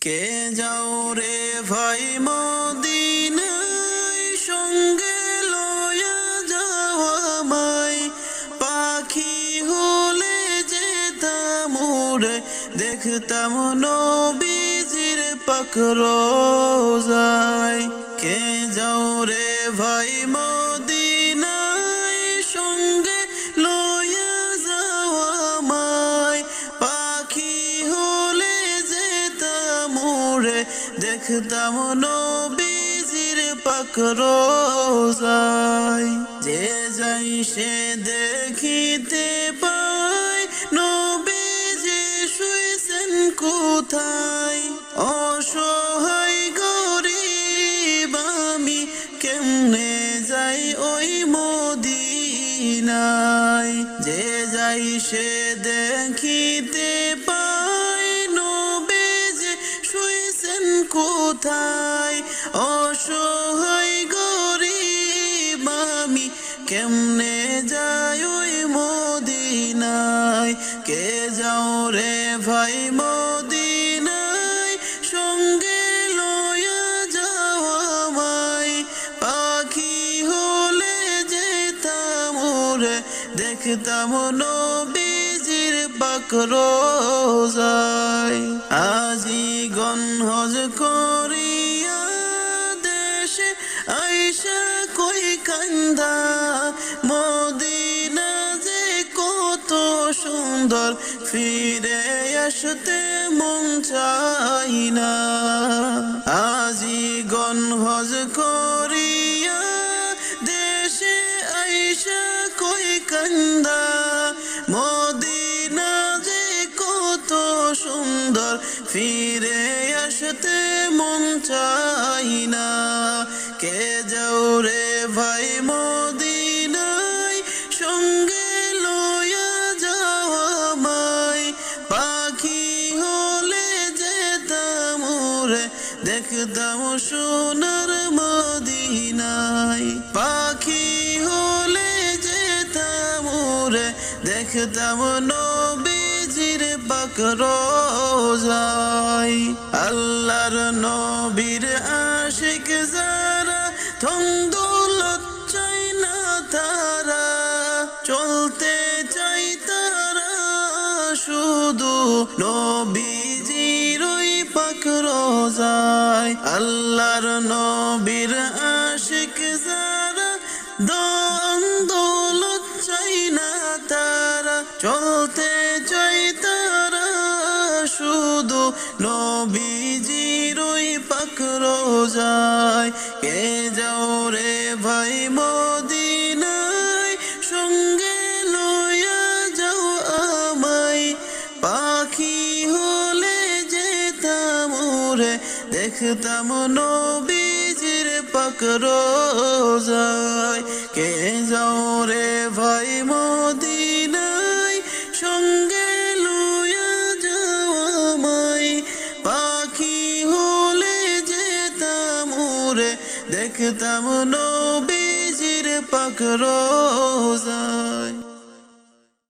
কে যাও রে ভাই মদিনায় সঙ্গে লয়া যাওয়া মাই। পাখি হলে যেতাম উড়ে, দেখতাম নবীজির যায় কে যাও রে ভাই মদিনায় দেখতাম নবীজির যায় যে যাই সে দেখিতে পায়, নবীজি শুয়েছেন কোথায়? অসহায় গরিব আমি কেমনে যাই ওই মদিনায়? যে যাই সে দেখিতে কোথায়? অসহায় গরিব আমি কেমনে যাই ওই মদিনায়? কে যাও রে ভাই সঙ্গে লয়া পাখি হলে যেতাম ওরে, দেখতাম নবীজির পাকরো যায় আজীগণ হজ করিয়া দেশে আইসা কই কান্দা। মদিনা যে কত সুন্দর, ফিরে আসতে মন চাই না। আজীগণ হজ করিয়া দেশে আইসা কই কান্দা। ফিরে আসতে মন চাই না। কে যাও রে ভাই মদিনায়, সঙ্গে লয়া যাওয়া মাই পাখি হলে যেতাম উড়ে দেখতাম সোনার মদিনায়। পাখি হলে যেতাম উড়ে দেখতাম নবীজির বাকরো যায় আল্লাহর নবীর আশিক যারা থন্দৌলত চাই না তারা, চলতে চাই তারা শুধু নবীজির ওই পাক রোজায় আল্লাহর নবীর আশিক যারা দন চাই না তারা, চলতে শুধু নবীজির ওই পাক রোজায়। কে যাও রে ভাই মদিনায়, সঙ্গে লয়া যাও আমায়। পাখি হলে যেতাম উড়ে দেখতাম নবীজির পাক রোজায়। কে যাও রে ভাই মদিনায় দেখতাম নবীজির পাক রোজায়।